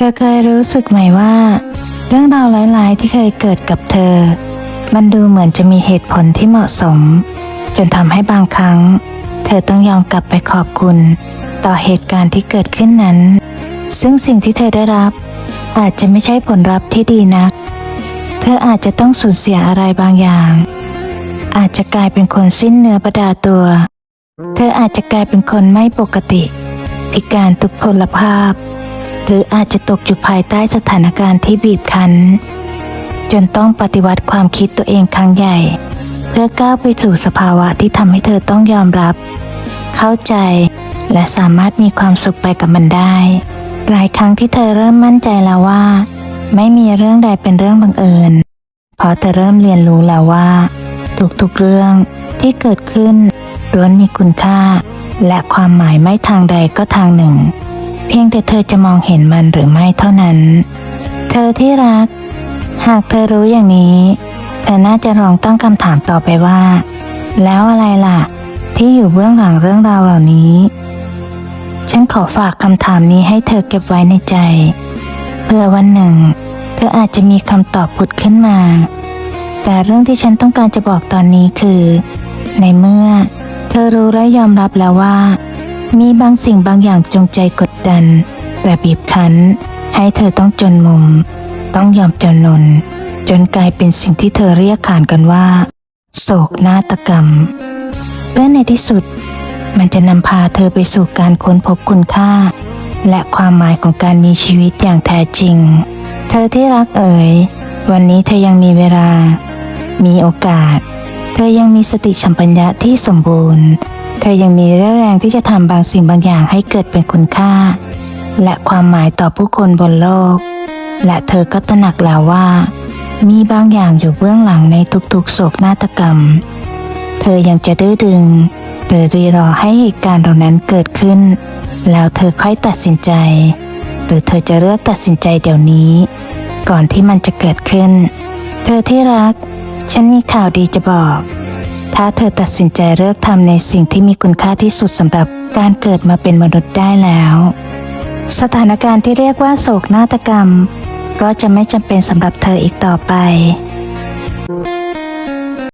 เธอเคยรู้สึกไหมว่า เรื่องราวร้ายๆที่เคยเกิดกับเธอ มันดูเหมือนจะมีเหตุผลที่เหมาะสม จนทำให้บางครั้ง เธอต้องยอมกลับไปขอบคุณ ต่อเหตุการณ์ที่เกิดขึ้นนั้น ซึ่งสิ่งที่เธอได้รับ อาจจะไม่ใช่ผลลัพธ์ที่ดีนัก เธออาจจะต้องสูญเสียอะไรบางอย่าง อาจจะกลายเป็นคนสิ้นเนื้อประดาตัว เธออาจจะกลายเป็นคนไม่ปกติ พิการทุกพลภาพ หรืออาจจะตกอยู่ภายใต้สถานการณ์ที่บีบคั้น จนต้องปฏิวัติความคิดตัวเองครั้งใหญ่ เพื่อก้าวไปสู่สภาวะที่ทำให้เธอต้องยอมรับ เข้าใจและสามารถมีความสุขไปกับมันได้ หลายครั้งที่เธอเริ่มมั่นใจแล้วว่า ไม่มีเรื่องใดเป็นเรื่องบังเอิญเพราะเธอเริ่มเรียนรู้แล้วว่า ทุกๆเรื่องที่เกิดขึ้นล้วนมีคุณค่า และความหมายไม่ทางใดก็ทางหนึ่ง เพียงแต่เธอจะมองเห็นมันหรือไม่เท่านั้น เธอที่รัก หากเธอรู้อย่างนี้ เธอน่าจะลองตั้งคำถามต่อไปว่า แล้วอะไรล่ะ ที่อยู่เบื้องหลังเรื่องราวเหล่านี้ ฉันขอฝากคำถามนี้ให้เธอเก็บไว้ในใจ เพื่อวันหนึ่ง เธออาจจะมีคำตอบผุดขึ้นมา แต่เรื่องที่ฉันต้องการจะบอกตอนนี้คือ ในเมื่อ เธอรู้และยอมรับแล้วว่า มีบางสิ่งบางอย่างจงใจกดดันและบีบคั้น ให้เธอต้องจนมุม ต้องยอมจำนน จนกลายเป็นสิ่งที่เธอเรียกขานกันว่า โศกนาฏกรรมและในที่สุด มันจะนำพาเธอไปสู่การค้นพบคุณค่า และความหมายของการมีชีวิตอย่างแท้จริง เธอที่รักเอ๋ยวันนี้เธอยังมีเวลา มีโอกาส เธอยังมีสติสัมปัญญะที่สมบูรณ์ เธอยังมีเรี่ยวแรงที่จะทำบางสิ่งบางอย่างให้เกิดเป็นคุณค่า และความหมายต่อผู้คนบนโลก และเธอก็ตระหนักแล้วว่า มีบางอย่างอยู่เบื้องหลังในทุกๆโศกนาฏกรรม เธอยังจะดื้อดึง หรือรีรอให้เหตุการณ์เหล่านั้นเกิดขึ้น แล้วเธอค่อยตัดสินใจ หรือเธอจะเลือกตัดสินใจเดี๋ยวนี้ ก่อนที่มันจะเกิดขึ้น เธอที่รัก ฉันมีข่าวดีจะบอก ถ้าเธอตัดสินใจเลือกทำในสิ่งที่มีคุณค่าที่สุดสำหรับการเกิดมาเป็นมนุษย์ได้แล้ว สถานการณ์ที่เรียกว่าโศกนาฏกรรม ก็จะไม่จำเป็นสำหรับเธออีกต่อไป